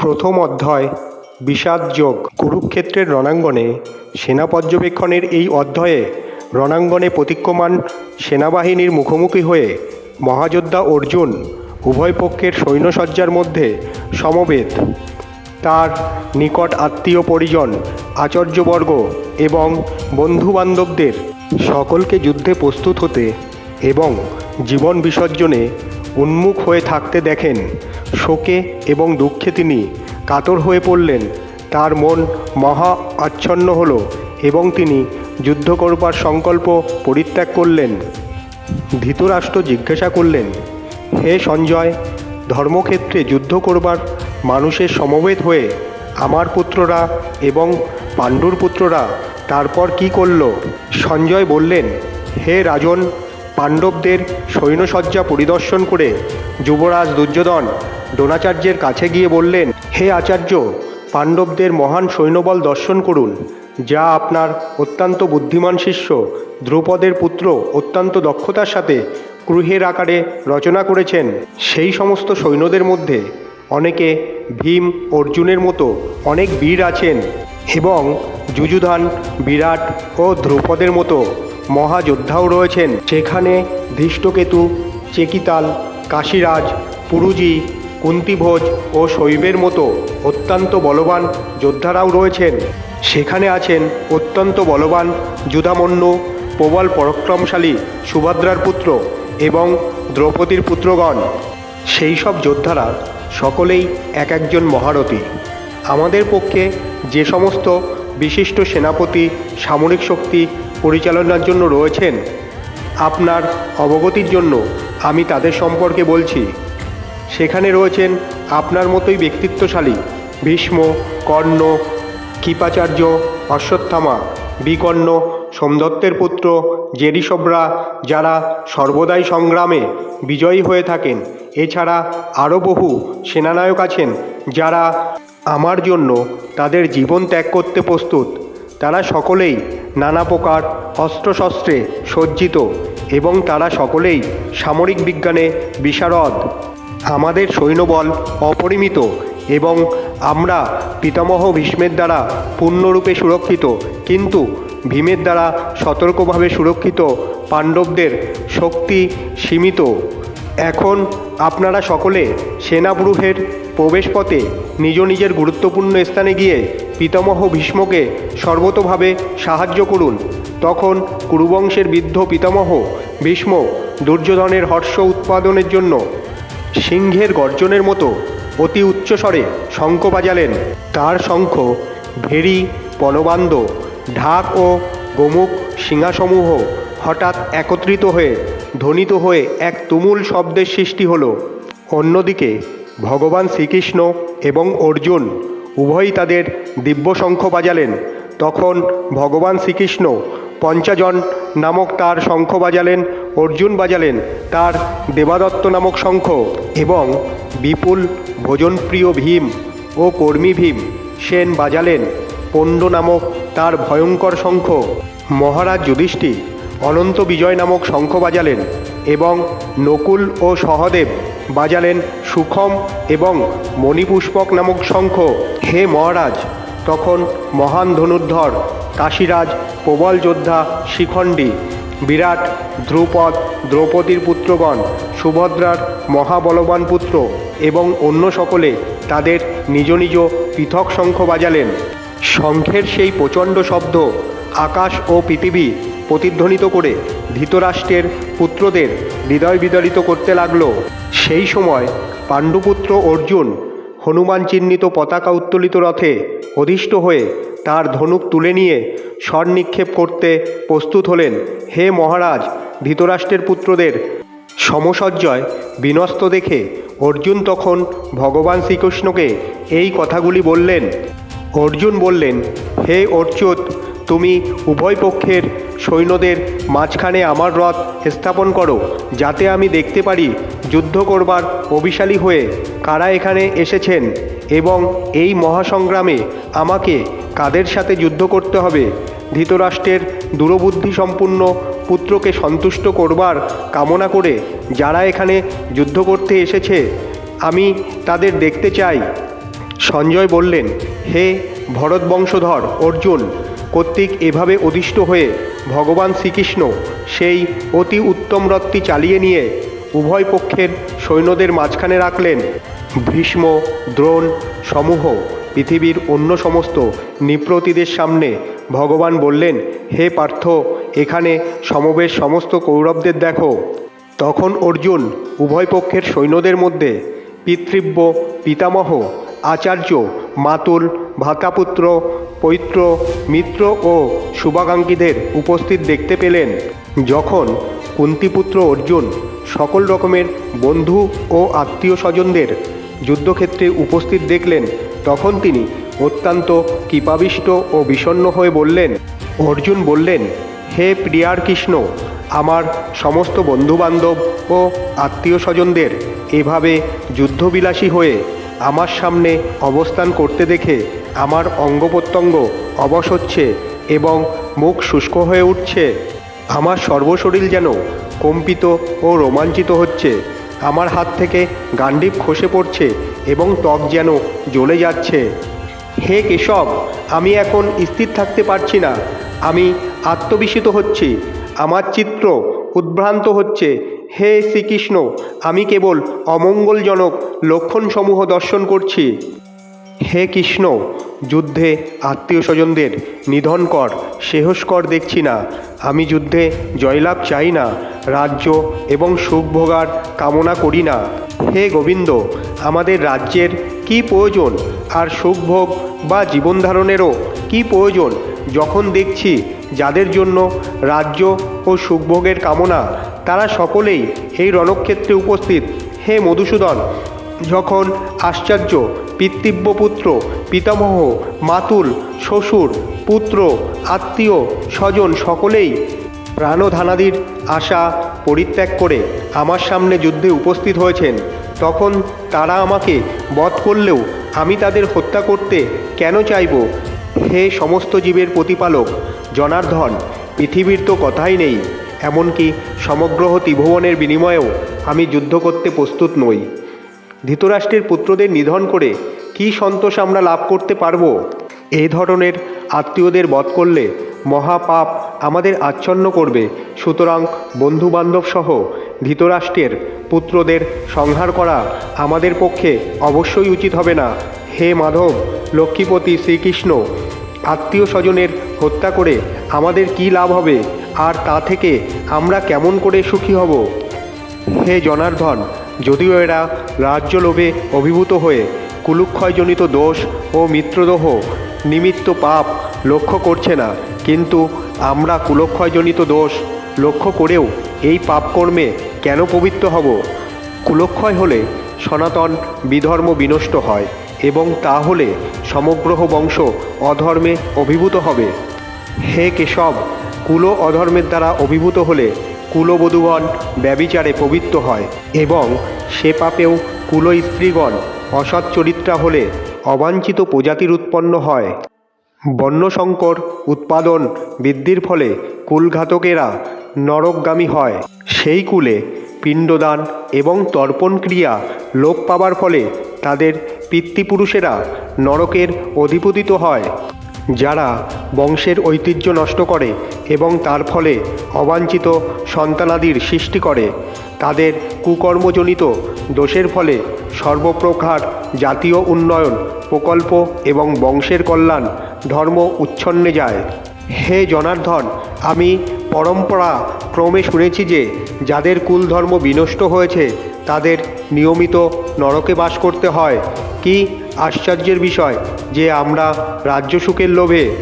প্রথম অধ্যায়, বিষাদ যোগ। কুরুক্ষেত্রের রণাঙ্গনে সেনা পর্যবেক্ষণের এই অধ্যায়ে রণাঙ্গনে প্রতীক্ষমান সেনাবাহিনীর মুখোমুখি হয়ে মহাযোদ্ধা অর্জুন উভয় পক্ষের সৈন্যসজ্জার মধ্যে সমবেত। তার নিকট আত্মীয় পরিজন, আচার্যবর্গ এবং বন্ধুবান্ধবদের সকলকে যুদ্ধে প্রস্তুত হতে এবং জীবন বিসর্জনে উন্মুখ হয়ে থাকতে দেখেন শোকে এবং দুঃখে তিনি কাতর হয়ে পড়লেন। তার মন মহা আচ্ছন্ন হল এবং তিনি যুদ্ধ করবার সংকল্প পরিত্যাগ করলেন। ধৃতরাষ্ট্র জিজ্ঞাসা করলেন, হে সঞ্জয়, ধর্মক্ষেত্রে যুদ্ধ করবার মানুষের সমবেত হয়ে আমার পুত্ররা এবং পাণ্ডুর পুত্ররা তারপর কি করল? সঞ্জয় বললেন, হে রাজন, পাণ্ডবদের সৈন্যসজ্জা পরিদর্শন করে যুবরাজ দুর্যোধন দ্রোণাচার্যের কাছে গিয়ে বললেন, হে আচার্য, পাণ্ডবদের মহান সৈন্যবল দর্শন করুন। যা আপনার অত্যন্ত বুদ্ধিমান শিষ্য দ্রৌপদের পুত্র অত্যন্ত দক্ষতার সাথে ক্রুহের আকারে রচনা করেছেন। সেই সমস্ত সৈন্যদের মধ্যে অনেকে ভীম, অর্জুনের মতো অনেক বীর আছেন এবং যুযুধান, বিরাট ও ধ্রুপদের মতো মহাযোদ্ধাও রয়েছেন। সেখানে ধৃষ্টকেতু, চেকিতাল, কাশীরাজ, পুরুজি কুন্তিভোজ ও শৈবের মতো অত্যন্ত বলবান যোদ্ধারাও রয়েছেন। সেখানে আছেন অত্যন্ত বলবান যুধামন্য প্রবল পরাক্রমশালী সুভদ্রার পুত্র এবং দ্রৌপদীর পুত্রগণ। সেই সব যোদ্ধারা সকলেই এক একজন মহারথী। আমাদের পক্ষে যে সমস্ত বিশিষ্ট সেনাপতি, সামরিক শক্তি পরিচালনার জন্য রয়েছেন, আপনার অবগতির জন্য আমি তাদের সম্পর্কে বলছি। সেখানে রয়েছেন আপনার মতোই ব্যক্তিত্বশালী ভীষ্ম, কর্ণ, কৃপাচার্য, অশ্বত্থামা, বিকর্ণ সোমদত্তের পুত্র জেরিসবরা যারা সর্বদাই সংগ্রামে বিজয়ী হয়ে থাকেন। এছাড়া আরও বহু সেনানায়ক আছেন যারা আমার জন্য তাদের জীবন ত্যাগ করতে প্রস্তুত। তারা সকলেই নানা প্রকার অস্ত্রশস্ত্রে সজ্জিত এবং তারা সকলেই সামরিক বিজ্ঞানে বিশারদ। আমাদের সৈন্যবল অপরিমিত এবং আমরা পিতামহ ভীষ্মের দ্বারা পূর্ণরূপে সুরক্ষিত, কিন্তু ভীমের দ্বারা সতর্কভাবে সুরক্ষিত পাণ্ডবদের শক্তি সীমিত। এখন আপনারা সকলে সেনাব্রুহের প্রবেশপথে নিজ নিজের গুরুত্বপূর্ণ স্থানে গিয়ে পিতামহ ভীষ্মকে সর্বতোভাবে সাহায্য করুন। তখন কুরুবংশের বৃদ্ধ পিতামহ ভীষ্ম দুর্যোধনের হর্ষ উৎপাদনের জন্য সিংহের গর্জনের মতো অতি উচ্চস্বরে শঙ্খ বাজালেন। তার শঙ্খ ভেরি পনবান্দ ঢাক ও গোমুখ সিংহাসমূহ হঠাৎ একত্রিত হয়ে ধ্বনিত হয়ে এক তুমুল শব্দের সৃষ্টি হল। অন্যদিকে ভগবান শ্রীকৃষ্ণ এবং অর্জুন উভয়ই তাদের দিব্য শঙ্খ বাজালেন। তখন ভগবান শ্রীকৃষ্ণ পঞ্চাজন নামক তার শঙ্খ বাজালেন, অর্জুন বাজালেন, তার দেবাদত্ত নামক শঙ্খ এবং বিপুল ভোজনপ্রিয় ভীম ও কর্মী ভীম সেন বাজালেন, পণ্ড নামক তার ভয়ঙ্কর শঙ্খ। মহারাজ যুধিষ্ঠির অনন্ত বিজয় নামক শঙ্খ বাজালেন এবং নকুল ও সহদেব বাজালেন সুখম এবং মণিপুষ্পক নামক শঙ্খ। হে মহারাজ তখন মহান ধনুর্ধর, কাশীরাজ, প্রবল যোদ্ধা শিখণ্ডী, বিরাট, ধ্রুপদ, দ্রৌপদীর পুত্রগণ, সুভদ্রার মহাবলবান পুত্র এবং অন্য সকলে তাদের নিজ নিজ পৃথক শঙ্খ বাজালেন। শঙ্খের সেই প্রচণ্ড শব্দ আকাশ ও পৃথিবী প্রতিধ্বনিত করে ধৃতরাষ্ট্রের পুত্রদের হৃদয় বিদরিত করতে লাগল। সেই সময় পাণ্ডুপুত্র অর্জুন হনুমান চিহ্নিত পতাকা উত্তোলিত রথে অধিষ্ঠ হয়ে তার ধনুক তুলে নিয়ে স্বর নিক্ষেপ করতে প্রস্তুত হলেন। হে মহারাজ, ধৃতরাষ্ট্রের পুত্রদের সমসজ্জয় বিনস্ত দেখে অর্জুন তখন ভগবান শ্রীকৃষ্ণকে এই কথাগুলি বললেন। অর্জুন বললেন, হে অর্চুত তুমি উভয় পক্ষের সৈন্যদের মাঝখানে আমার রথ স্থাপন করো, যাতে আমি দেখতে পারি যুদ্ধ করবার অভিশালী হয়ে কারা এখানে এসেছেন এবং এই মহাসংগ্রামে আমাকে কাদের সাথে যুদ্ধ করতে হবে। ধৃতরাষ্ট্রের দূরবুদ্ধি সম্পূর্ণ পুত্রকে সন্তুষ্ট করবার কামনা করে যারা এখানে যুদ্ধ করতে এসেছে, আমি তাদের দেখতে চাই। সঞ্জয় বললেন, হে ভরত বংশধর অর্জুন কর্তৃক এভাবে অদিষ্ট হয়ে ভগবান শ্রীকৃষ্ণ সেই অতি উত্তম রথটি চালিয়ে নিয়ে উভয় পক্ষের সৈন্যদের মাঝখানে রাখলেন। ভীষ্ম, দ্রোণ সমূহ, পৃথিবীর অন্য সমস্ত নিপ্রতিদের সামনে ভগবান বললেন, হে পার্থ, এখানে সমবেশ সমস্ত কৌরবদের দেখো। তখন অর্জুন উভয় পক্ষের সৈন্যদের মধ্যে পিতৃব্য পিতামহ, আচার্য, মাতুল, ভাতাপুত্র পৈত্র, মিত্র ও শুভাকাঙ্ক্ষীদের উপস্থিত দেখতে পেলেন যখন কুন্তিপুত্র অর্জুন সকল রকমের বন্ধু ও আত্মীয় স্বজনদের যুদ্ধক্ষেত্রে উপস্থিত দেখলেন, তখন তিনি অত্যন্ত কৃপাবিষ্ট ও বিষণ্ণ হয়ে বললেন, অর্জুন বললেন, হে প্রিয়ার কৃষ্ণ, আমার সমস্ত বন্ধুবান্ধব ও আত্মীয় স্বজনদের এভাবে যুদ্ধবিলাসী হয়ে আমার সামনে অবস্থান করতে দেখে আমার অঙ্গ প্রত্যঙ্গ অবশ হচ্ছে এবং মুখ শুষ্ক হয়ে উঠছে। আমার সর্বশরীর যেন কম্পিত ও রোমাঞ্চিত হচ্ছে। আমার হাত থেকে গান্ডীব খসে পড়ছে এবং ত্বক যেন জ্বলে যাচ্ছে। হে কেশব, আমি এখন স্থির থাকতে পারছি না। আমি আত্মবিস্মিত হচ্ছি। আমার চিত্র উদ্ভ্রান্ত হচ্ছে। হে শ্রীকৃষ্ণ, আমি কেবল অমঙ্গলজনক লক্ষণসমূহ দর্শন করছি। হে কৃষ্ণ, যুদ্ধে আত্মীয় স্বজনদের নিধন কর সেহস্কর দেখছি না। আমি যুদ্ধে জয়লাভ চাই না, রাজ্য এবং সুখ ভোগার কামনা করি না। হে গোবিন্দ, আমাদের রাজ্যের কি প্রয়োজন? আর সুখভোগ বা জীবনধারণেরও কি প্রয়োজন? যখন দেখছি যাদের জন্য রাজ্য ও সুখভোগের কামনা, তারা সকলেই এই রণক্ষেত্রে উপস্থিত। হে মধুসূদন যখন আশ্চর্য পিতৃব্য পুত্র পিতামহ, মাতুল, শ্বশুর, পুত্র, আত্মীয়, স্বজন সকলেই প্রাণধানাদির আশা পরিত্যাগ করে আমার সামনে যুদ্ধে উপস্থিত হয়েছেন, তখন তারা আমাকে বধ করলেও আমি তাদের হত্যা করতে কেন চাইব? হে সমস্ত জীবের প্রতিপালক জনার্ধন পৃথিবীর তো কথাই নেই, এমনকি সমগ্র ত্রিভুবনের বিনিময়েও আমি যুদ্ধ করতে প্রস্তুত নই। ধৃতরাষ্ট্রের পুত্রদের নিধন করে কি সন্তোষ আমরা লাভ করতে পারব? এই ধরনের আত্মীয়দের বধ করলে মহাপাপ আমাদের আচ্ছন্ন করবে। সুতরাং বন্ধুবান্ধব সহ ধৃতরাষ্ট্রের পুত্রদের সংহার করা আমাদের পক্ষে অবশ্যই উচিত হবে না। হে মাধব, লক্ষ্মীপতি শ্রীকৃষ্ণ, আত্মীয় স্বজনের হত্যা করে আমাদের কি লাভ হবে? আর তা থেকে আমরা কেমন করে সুখী হব? হে জনার্ধন যদিও এরা রাজ্য লোভে অভিভূত হয়ে কুলুক্ষয়জনিত দোষ ও মিত্রদোহ নিমিত্ত পাপ লক্ষ্য করছে না, কিন্তু আমরা কুলক্ষয়জনিত দোষ লক্ষ্য করেও এই পাপকর্মে কেন পবিত্র হব? কুলক্ষয় হলে সনাতন বিধর্ম বিনষ্ট হয় এবং তা হলে সমগ্র বংশ অধর্মে অভিভূত হবে। হে কেশব, কুল অধর্মের দ্বারা অভিভূত হলে কুলবধূগণ ব্যবিচারে পবিত্র হয় এবং সে পাপেও কুল স্ত্রীগণ অসৎ চরিত্রা হলে অবাঞ্ছিত প্রজাতির উৎপন্ন হয়। বন্যশঙ্কর উৎপাদন বৃদ্ধির ফলে কুলঘাতকেরা নরকগামী হয়। সেই কুলে পিণ্ডদান এবং তর্পণ ক্রিয়া লোপ পাবার ফলে তাদের পিতৃপুরুষেরা নরকের অধিপতিত হয়। যারা বংশের ঐতিহ্য নষ্ট করে এবং তার ফলে অবাঞ্ছিত সন্তানাদির সৃষ্টি করে, তাদের কুকর্মজনিত দোষের ফলে সর্বপ্রকার জাতীয় উন্নয়ন, প্রকল্প এবং বংশের কল্যাণ, ধর্ম উচ্ছন্নে যায়। হে জনার্ধন আমি পরম্পরা ক্রমে শুনেছি যে, যাদের কুল ধর্ম বিনষ্ট হয়েছে, তাদের নিয়মিত নরকে বাস করতে হয়। কি আশ্চর্যের বিষয় যে আমরা রাজ্য সুখের লোভে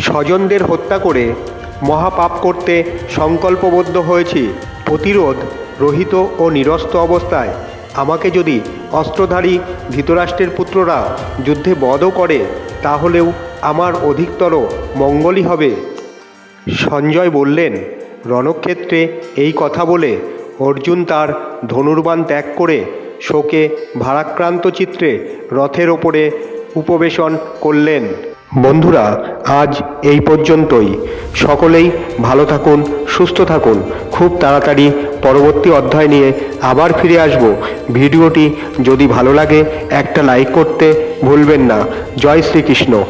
স্বজনদের হত্যা করে মহাপাপ করতে সংকল্পবদ্ধ হয়েছি। প্রতিরোধ রহিত ও নিরস্ত অবস্থায়। আমাকে যদি অস্ত্রধারী ধৃতরাষ্ট্রের পুত্ররা যুদ্ধে বধও করে, তাহলেও আমার অধিকতর মঙ্গলই হবে। সঞ্জয় বললেন, রণক্ষেত্রে এই কথা বলে অর্জুন তার ধনুর্বাণ ত্যাগ করে শোকে ভারাক্রান্ত চিত্রে রথের ওপরে উপবেশন করলেন। বন্ধুরা, আজ এই পর্যন্তই। সকলেই ভালো থাকুন, সুস্থ থাকুন। খুব তাড়াতাড়ি পরবর্তী অধ্যায় নিয়ে আবার ফিরে আসব। ভিডিওটি যদি ভালো লাগে, একটা লাইক করতে ভুলবেন না। জয় শ্রীকৃষ্ণ।